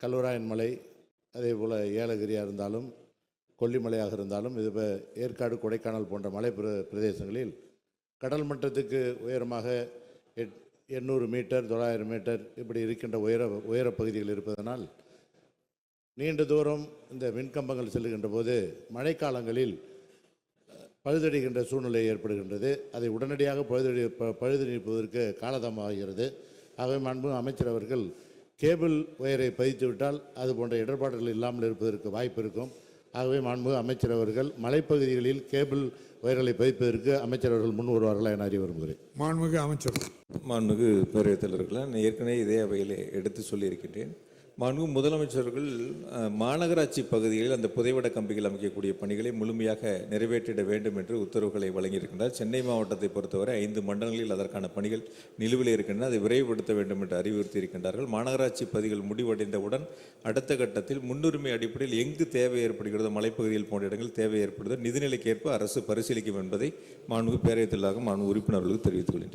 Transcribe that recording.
கல்வராயன் மலை அதே போல் ஏலகிரியாக இருந்தாலும் கொல்லிமலையாக இருந்தாலும் இது இப்போ ஏற்காடு கொடைக்கானல் போன்ற மலை பிர பிரதேசங்களில் கடல் மட்டத்துக்கு உயரமாக எட் எண்ணூறு மீட்டர் தொள்ளாயிரம் மீட்டர் இப்படி இருக்கின்ற உயர உயரப் பகுதிகள் இருப்பதனால் நீண்ட தூரம் இந்த மின்கம்பங்கள் செல்லுகின்ற போது மழைக்காலங்களில் பழுதடைகின்ற சூழ்நிலை ஏற்படுகின்றது. அதை உடனடியாக பழுதடி ப- பழுது நீக்குவதற்கு காலதாமமாகிறது ஆகவே அன்பு அமைச்சர் அவர்கள் கேபிள் ஒயரை பதித்து விட்டால் அது போன்ற இடர்பாடுகள் இல்லாமல் இருப்பதற்கு வாய்ப்பு இருக்கும். ஆகவே மாண்பு அமைச்சர் அவர்கள் மலைப்பகுதிகளில் கேபிள் ஒயர்களை பதிப்பதற்கு அமைச்சர் அவர்கள் முன் வருவார்களா என அறிய விரும்புகிறேன். மாண்புமிகு அமைச்சர். மாண்புமிகு பேரவைத் தலைவர்களே நான் ஏற்கனவே இதே அவையில் எடுத்து சொல்லியிருக்கின்றேன். மாண்பு முதலமைச்சர்கள் மாநகராட்சி பகுதிகளில் அந்த புதைவட கம்பிகள் அமைக்கக்கூடிய பணிகளை முழுமையாக நிறைவேற்றிட வேண்டும் என்று உத்தரவுகளை வழங்கியிருக்கின்றார். சென்னை மாவட்டத்தை பொறுத்தவரை ஐந்து மண்டலங்களில் அதற்கான பணிகள் நிலுவில் இருக்கின்றன. அதை விரைவுபடுத்த வேண்டும் என்று அறிவுறுத்தி இருக்கின்றார்கள் மாநகராட்சி பகுதிகள் முடிவடைந்தவுடன் அடுத்த கட்டத்தில் முன்னுரிமை அடிப்படையில் எங்கு தேவை ஏற்படுகிறதோ மலைப்பகுதியில் போன்ற இடங்கள் தேவை ஏற்படுதோ நிதிநிலைக்கேற்ப அரசு பரிசீலிக்கும் என்பதை மாண்பு பேரவைத் மாண்பு உறுப்பினர்களுக்கு தெரிவித்துக் கொள்கின்றேன்.